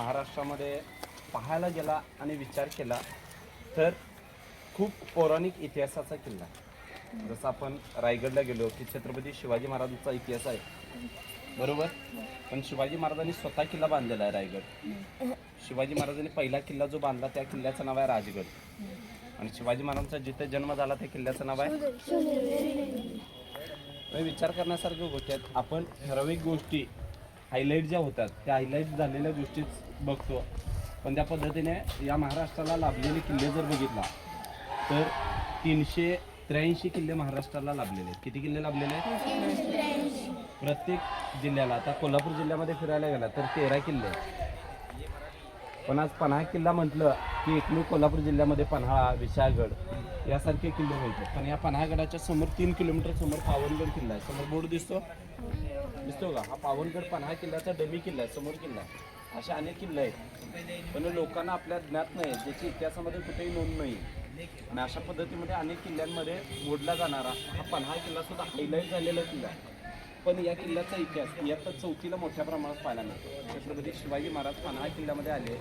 महाराष्ट्रामध्ये पाहायला गेला आणि विचार केला तर खूप पौराणिक इतिहासाचा किल्ला. जसं आपण रायगडला गेलो की छत्रपती शिवाजी महाराजांचा इतिहास आहे. बरोबर? पण शिवाजी महाराजांनी स्वतः किल्ला बांधलेला आहे रायगड. शिवाजी महाराजांनी पहिला किल्ला जो बांधला त्या किल्ल्याचं नाव आहे राजगड. आणि शिवाजी महाराजांचा जिथे जन्म झाला त्या किल्ल्याचं नाव आहे? विचार करण्यासारख्या गोष्टी आहेत. आपण ठराविक गोष्टी हायलाईट ज्या होतात त्या हायलाईट झालेल्या गोष्टीच बघतो. पण त्या पद्धतीने या महाराष्ट्राला लाभलेले किल्ले जर बघितला तर तीनशे त्र्याऐंशी किल्ले महाराष्ट्राला लाभलेले आहेत. किती किल्ले लाभलेले आहेत? प्रत्येक जिल्ह्याला. आता कोल्हापूर जिल्ह्यामध्ये फिरायला गेला तर तेरा किल्ले आहेत. पण आज पन्हाळा किल्ला म्हटलं की एकमेव कोल्हापूर जिल्ह्यामध्ये पन्हाळा विशाळगड यासारखे किल्ले मिळतात. पण या पन्हाळगडाच्या समोर तीन किलोमीटर समोर पावनगड किल्ला आहे. समोर बोर्ड दिसतो? दिसतो का? हा पावनगड पन्हाळ किल्ल्याचा डमी किल्ला आहे. समोर किल्ला आहे. असे अनेक किल्ले आहेत. पण लोकांना आपल्या ज्ञात नाही. ज्याची इतिहासामध्ये कुठेही नोंद नाही. आणि अशा पद्धतीमध्ये अनेक किल्ल्यांमध्ये मोडला जाणारा हा पन्हाळा किल्ला सुद्धा हायलाईट झालेला किल्ला आहे. पण या किल्ल्याचा इतिहास इयत्ता चौथीला मोठ्या प्रमाणात पाहायला मिळतो. छत्रपती शिवाजी महाराज पन्हाळा किल्ल्यामध्ये आले.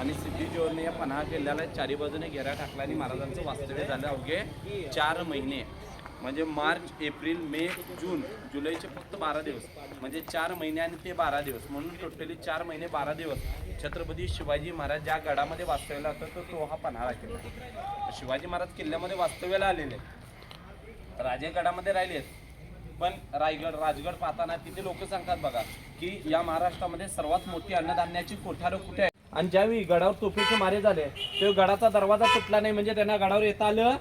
आणि सिद्धी जोरने या पन्हाळा किल्ल्याला चारी बाजूने घेरा टाकला आणि महाराजांचं वास्तव्य झालं अवघे चार महिने. म्हणजे मार्च एप्रिल मे जून जुलैचे फक्त बारा दिवस. म्हणजे चार महिने आणि ते बारा दिवस. म्हणून टोटली चार महिने बारा दिवस छत्रपती शिवाजी महाराज ज्या गडामध्ये वास्तव्याला होता तर तो हा पन्हाळा किल्ला. शिवाजी महाराज किल्ल्यामध्ये वास्तव्याला आलेले राजेगडामध्ये राहिले पण रायगड राजगड पाहताना तिथे लोक सांगतात बघा की या महाराष्ट्रामध्ये सर्वात मोठी अन्नधान्याची कोठारं कुठे आहे आणि ज्यावेळी गडावर तोफेचे मारे झाले तेव्हा गडाचा दरवाजा तुटला नाही म्हणजे त्यांना गडावर येता आलं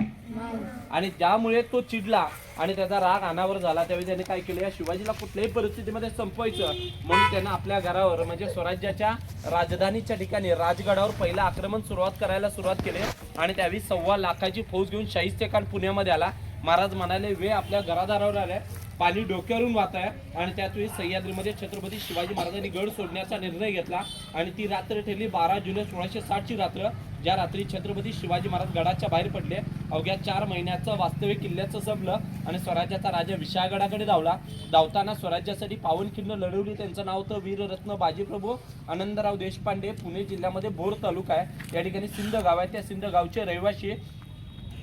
आणि ज्यामुळे तो चिडला आणि त्याचा राग अनावर झाला त्यावेळी त्याने काय केलं या शिवाजीला कुठल्याही परिस्थितीमध्ये संपवायचं. म्हणून त्यांना आपल्या घरावर म्हणजे स्वराज्याच्या राजधानीच्या ठिकाणी राजगडावर पहिलं आक्रमण सुरुवात करायला सुरुवात केली. आणि त्यावेळी सव्वा लाखाची फौज घेऊन शाहिस्ते खान पुण्यामध्ये आला. महाराज म्हणाले वे आपल्या घरादारावर आल्या. पाणी डोक्यावरून वाहत आहे. आणि त्यातवेळी सह्याद्रीमध्ये छत्रपती शिवाजी महाराजांनी गड सोडण्याचा निर्णय घेतला. आणि ती रात्र ठरली बारा जुलै सोळाशे साठची रात्र ज्या रात्री छत्रपती शिवाजी महाराज गडाच्या बाहेर पडले. अवघ्या चार महिन्याचं वास्तविक किल्ल्याचं संपलं आणि स्वराज्याचा राजा विशाळगडाकडे धावला. धावताना स्वराज्यासाठी पावनखिंड लढवली. त्यांचं नाव होतं वीररत्न बाजीप्रभू आनंदराव देशपांडे. पुणे जिल्ह्यामध्ये भोर तालुका आहे. या ठिकाणी सिंध गाव आहे. त्या सिंध गावचे रहिवासी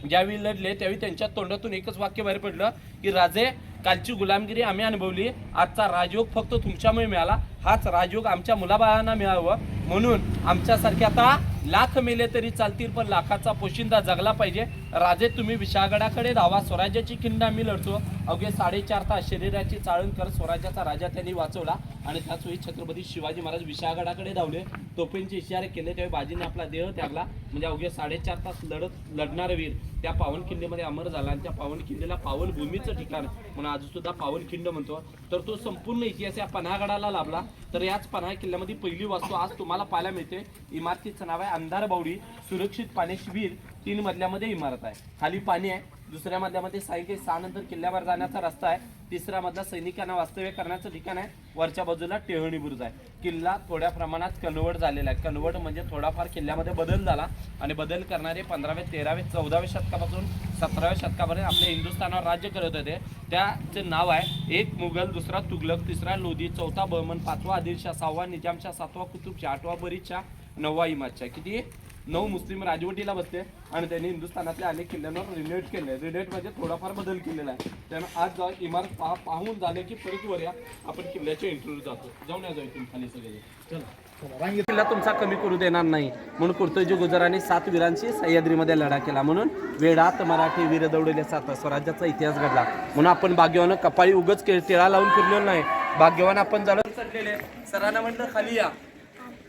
ज्यावेळी लढले त्यावेळी त्यांच्या तोंडातून एकच वाक्य बाहेर पडलं की राजे कालची गुलामगिरी आम्ही अनुभवली. आजचा राजयोग फक्त तुमच्यामुळे मिळाला. हाच राजयोग आमच्या मुलाबाळांना मिळावं. म्हणून आमच्यासारखे आता लाख मेले तरी चालतील पण लाखाचा पोशिंदा जगला पाहिजे. राजे तुम्ही विशागडाकडे धावा. स्वराज्याची खिंड आम्ही लढतो. अवघे साडेचार तास शरीराची चाळण कर. स्वराज्याचा राजा त्यांनी वाचवला आणि त्याच वेळी छत्रपती शिवाजी महाराज विशागडाकडे धावले. तोफेंचे इशारे केले. त्यावेळी बाजीने आपला देह त्यागला. म्हणजे अवघे साडेचार तास लढत लढणारे वीर. त्या पावनखिंडीमध्ये अमर झाला आणि त्या पावनखिंडीला पावनभूमीचं ठिकाण म्हणून आजसुद्धा पावनखिंड म्हणतो. तर तो संपूर्ण इतिहास या पन्हागडाला लाभला. तर याच पन्हाळ किल्ल्यामध्ये पहिली वास्तू आज तुम्हाला पाहायला मिळते. इमारतीचं नाव आहे अंधार बावडी सुरक्षित पाणी शिबिर तीन मधल्यामध्ये इमारत आहे. खाली पाणी आहे. दुसऱ्या मधल्यामध्ये साईके सहा नंतर किल्ल्यावर जाण्याचा रस्ता आहे. तिसऱ्या मधला सैनिकांना वास्तव्य करण्याचं ठिकाण आहे. वरच्या बाजूला टेहणी बुरुज आहे. किल्ला थोड्या प्रमाणात कलवट झालेला आहे. कन्वर्ट म्हणजे थोडाफार किल्ल्यामध्ये बदल झाला आणि बदल करणारे पंधरावे तेरावे चौदाव्या शतकापासून सतराव्या शतकापर्यंत आपल्या हिंदुस्थानावर राज्य करत होते. त्याचे नाव आहे एक मुघल दुसरा तुगलक तिसरा लोधी चौथा बहमन पाचवा आदिलशाह सहावा निजामशाह सातवा कुतुबशाह आठवा बरीदशाह नववा इमादशाह. किती? नऊ मुस्लिम राजवटीला बसले आणि त्यांनी हिंदुस्थानातल्या अनेक किल्ल्यांवर रिनेट केले. रिनेट म्हणजे थोडाफार बदल केलेला आहे. त्यानं आज जाऊन इमारत पहा पाहून झाले की परत वर या आपण किल्ल्याच्या इंटरव्ह्यू जातो. जाऊन या जाऊ इथून खाली सगळे. चला. किल्ला तुमचा कमी करू देणार नाही. म्हणून कुर्तोजी गुजरांनी सात वीरांशी सह्याद्रीमध्ये लढा केला. म्हणून वेडात मराठी वीर दौडले सात स्वराज्याचा इतिहास घडला. म्हणून आपण भाग्यवान कपाळी उगच के- टिळा लावून फिरलेलो नाही. भाग्यवान आपण जाणून चढलेले सरांना म्हटलं खाली या.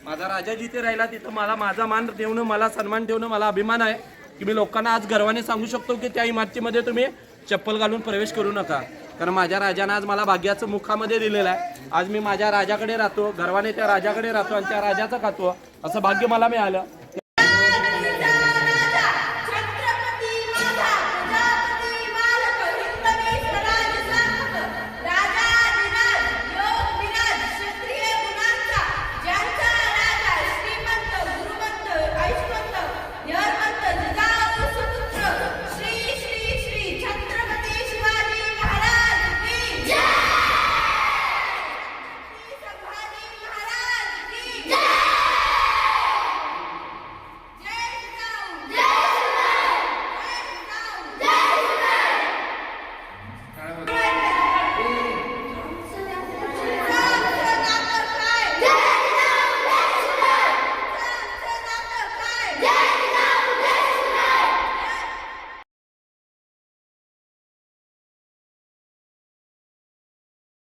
माझा राजा जिथे राहिला तिथं मला माझा मान ठेवणं मला सन्मान ठेवणं मला अभिमान आहे की मी लोकांना आज गर्वाने सांगू शकतो की त्या इमारतीमध्ये तुम्ही चप्पल घालून प्रवेश करू नका. कारण माझ्या राजानं आज मला भाग्याचं मुखामध्ये दिलेलं आहे. आज मी माझ्या राजाकडे राहतो गर्वाने त्या राजाकडे राहतो आणि त्या राजाचं खातो. असं भाग्य मला मिळालं.